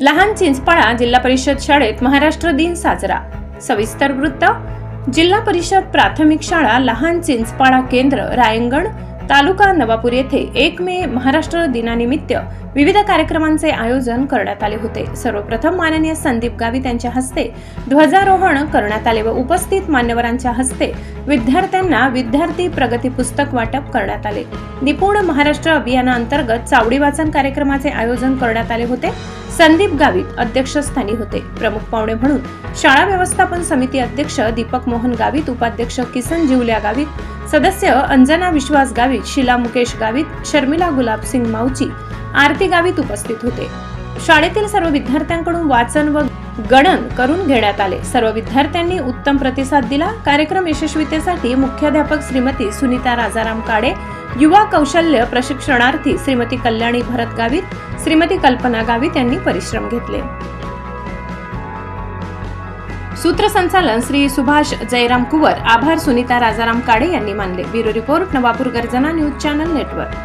लहान चिंचपाळा जिल्हा परिषद शाळेत महाराष्ट्र दिन साजरा. सविस्तर वृत्त जिल्हा परिषद प्राथमिक शाळा लहान चिंचपाळा केंद्र रायंगण तालुका नवापूर येथे एक मे महाराष्ट्र दिनानिमित्त विविध कार्यक्रमांचे आयोजन करण्यात आले होते. सर्वप्रथम माननीय संदीप गावित यांच्या हस्ते ध्वजारोहण करण्यात आले व उपस्थित मान्यवरांच्या हस्ते विद्यार्थ्यांना विद्यार्थी प्रगती पुस्तक वाटप करण्यात आले. निपुण महाराष्ट्र अभियानाअंतर्गत चावडी वाचन कार्यक्रमाचे आयोजन करण्यात आले होते. संदीप गावित अध्यक्षस्थानी होते. प्रमुख पाहुणे म्हणून शाळा व्यवस्थापन समिती अध्यक्ष दीपक मोहन गावित उपाध्यक्ष किसन जिवल्या गावित सदस्य अंजना विश्वास गावित शिला मुकेश गावित शर्मिला गुलाब सिंग माऊची आरती गावित उपस्थित होते. शाळेतील सर्व विद्यार्थ्यांकडून वाचन व गणन करून घेण्यात आले. सर्व विद्यार्थ्यांनी उत्तम प्रतिसाद दिला. कार्यक्रम यशस्वीतेसाठी मुख्याध्यापक श्रीमती सुनीता राजाराम काडे युवा कौशल्य प्रशिक्षणार्थी श्रीमती कल्याणी भरत गावित श्रीमती कल्पना गावित यांनी परिश्रम घेतले. सूत्रसंचालन श्री सुभाष जयराम कुवर. आभार सुनीता राजाराम काडे यांनी मानले. ब्युरो रिपोर्ट नवापूर गर्जना न्यूज चॅनल नेटवर्क.